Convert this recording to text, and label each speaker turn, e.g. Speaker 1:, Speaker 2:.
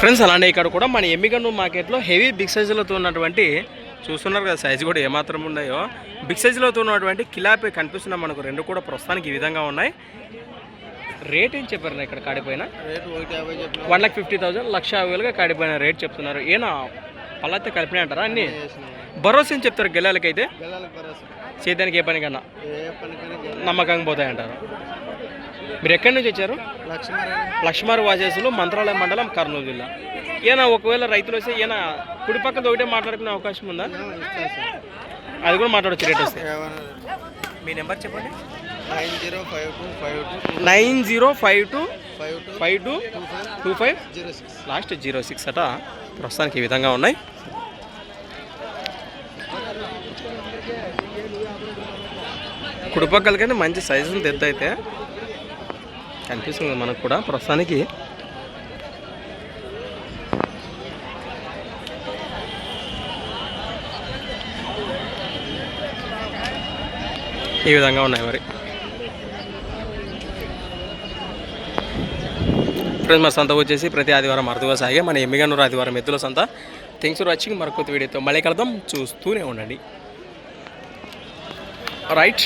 Speaker 1: Friends అలానే ఇక్కడ కూడా మన ఎమ్మిగన్ను మార్కెట్లో హెవీ బిగ్ సైజులతో ఉన్నటువంటి చూస్తున్నారు కదా సైజు కూడా ఏమాత్రం ఉన్నాయో. బిగ్ సైజులతో ఉన్నటువంటి కిలాపి కనిపిస్తున్నాయి మనకు రెండు కూడా ప్రస్తుతానికి ఈ విధంగా ఉన్నాయి. రేట్ ఏం చెప్పారు ఇక్కడ కాడిపోయిన? వన్ లాక్ ఫిఫ్టీ థౌసండ్ లక్ష యాభై వేలుగా కాడిపోయిన రేట్ చెప్తున్నారు. ఏనా? పళ్ళైతే కలిపినాయి అంటారా అన్ని? భరోసా ఏం చెప్తారు గెలాలకైతే? చేయడానికి ఏ పని కన్నా
Speaker 2: ఏ పనికైనా గెల-
Speaker 1: నమ్మకంగా పోతాయంటారు మీరు ఎక్కడి నుంచి వచ్చారు? లక్ష్మారు వాసేసులు మంత్రాలయం మండలం కర్నూలు జిల్లా. ఈయన ఒకవేళ రైతులు వస్తే ఈయన కుడి పక్కన ఒకటే మాట్లాడుకునే అవకాశం ఉందా? అది కూడా మాట్లాడచ్చు రేట్ వస్తే మీ నెంబర్ చెప్పండి.
Speaker 2: Nine zero five two five two
Speaker 1: nine zero five two
Speaker 2: five two
Speaker 1: two
Speaker 2: five zero six.
Speaker 1: Last zero six అట. ప్రస్తుతానికి ఈ విధంగా ఉన్నాయి. కుడిపక్కలకైతే మంచి సైజు ఉంది ఎద్దు అయితే కనిపిస్తుంది మనకు కూడా. ప్రస్తుతానికి ఈ విధంగా ఉన్నాయి మరి. ఫ్రెండ్స్ మన సంత వచ్చేసి ప్రతి ఆదివారం అరుదుగా సాగే మన ఎమ్మిగనూరు ఆదివారం ఎద్దుల సంత. థ్యాంక్స్ ఫర్ మరొక వీడియోతో మళ్ళీ కలదాం చూస్తూనే ఉండండి. రైట్